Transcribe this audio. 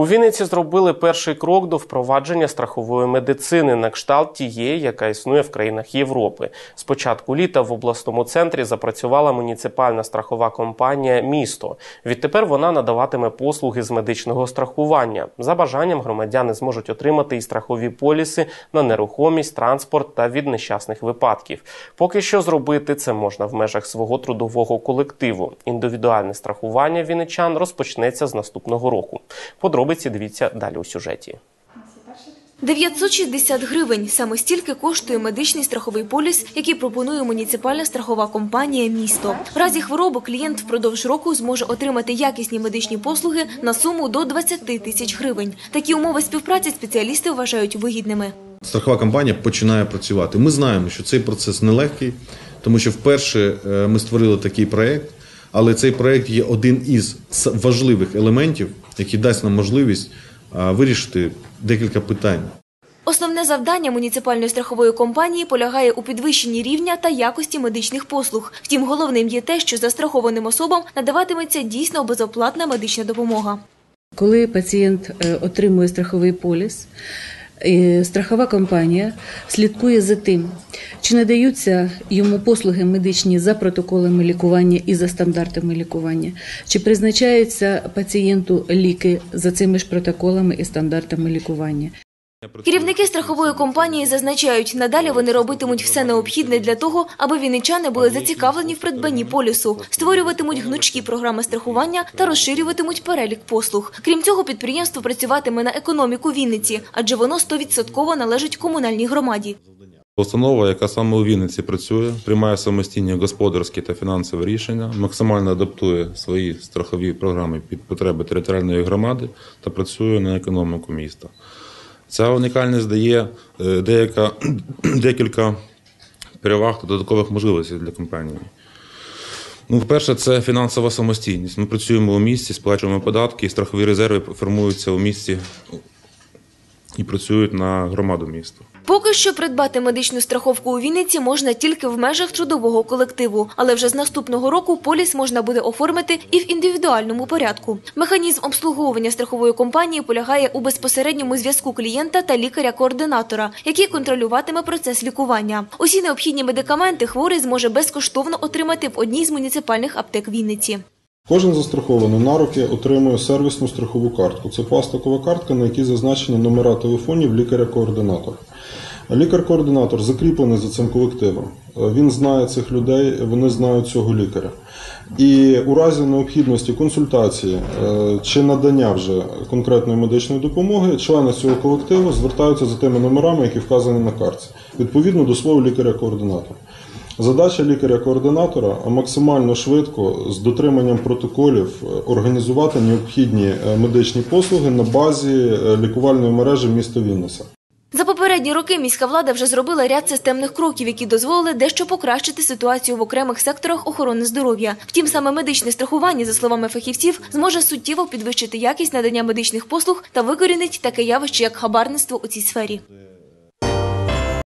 У Вінниці зробили перший крок до впровадження страхової медицини на кшталт тієї, яка існує в країнах Європи. З початку літа в обласному центрі запрацювала муніципальна страхова компанія Місто. Відтепер вона надаватиме послуги з медичного страхування. За бажанням громадяни зможуть отримати і страхові поліси на нерухомість, транспорт та від нещасних випадків. Поки що зробити це можна в межах свого трудового колективу. Індивідуальне страхування вінничан розпочнеться з наступного року. Подробиці дивіться далі у сюжеті. 960 гривень. Саме стільки коштує медичний страховий поліс, який пропонує муніципальна страхова компанія «Місто». В разі хвороби клієнт впродовж року зможе отримати якісні медичні послуги на суму до 20 тисяч гривень. Такі умови співпраці спеціалісти вважають вигідними. страхова компанія починає працювати. Ми знаємо, що цей процес нелегкий, тому що вперше е, ми створили такий проект, але цей проект є один із важливих елементів, який дасть нам можливість вирішити декілька питань. Основне завдання муніципальної страхової компанії полягає у підвищенні рівня та якості медичних послуг. Втім, головним є те, що застрахованим особам надаватиметься дійсно безоплатна медична допомога. Коли пацієнт е, отримує страховий поліс, страхова компанія слідкує за тим, чи надаються йому послуги медичні за протоколами лікування і за стандартами лікування, чи призначаються пацієнту ліки за цими ж протоколами і стандартами лікування. Керівники страхової компанії зазначають, надалі вони робитимуть все необхідне для того, аби вінничани були зацікавлені в придбанні полісу, створюватимуть гнучкі програми страхування та розширюватимуть перелік послуг. Крім цього, підприємство працюватиме на економіку Вінниці, адже воно 100% належить комунальній громаді. Установа, яка саме у Вінниці працює, приймає самостійні господарські та фінансові рішення, максимально адаптує свої страхові програми під потреби територіальної громади та працює на економіку міста. Ця унікальність дає е, деяка, декілька переваг та додаткових можливостей для компанії. Ну, по-перше, це фінансова самостійність. Ми працюємо у місті, сплачуємо податки, страхові резерви формуються у місті і працюють на громаду міста. Поки що придбати медичну страховку у Вінниці можна тільки в межах трудового колективу, але вже з наступного року поліс можна буде оформити і в індивідуальному порядку. Механізм обслуговування страхової компанії полягає у безпосередньому зв'язку клієнта та лікаря-координатора, який контролюватиме процес лікування. Усі необхідні медикаменти хворий зможе безкоштовно отримати в одній з муніципальних аптек Вінниці. Кожен застрахований на руки отримує сервісну страхову картку. Це пластикова картка, на якій зазначені номера телефонів лікаря-координатора. Лікар-координатор закріплений за цим колективом. Е, Він знає цих людей, вони знають цього лікаря. І у разі необхідності консультації е, чи надання вже конкретної медичної допомоги, члени цього колективу звертаються за тими номерами, які вказані на картці, відповідно до слова лікаря-координатора. Задача лікаря-координатора максимально швидко з дотриманням протоколів е, організувати необхідні е, медичні послуги на базі е, лікувальної мережі міста Вінниса. За попередні роки міська влада вже зробила ряд системних кроків, які дозволили дещо покращити ситуацію в окремих секторах охорони здоров'я. Втім, саме медичне страхування, за словами фахівців, зможе суттєво підвищити якість надання медичних послуг та викорінить таке явище, як хабарництво у цій сфері.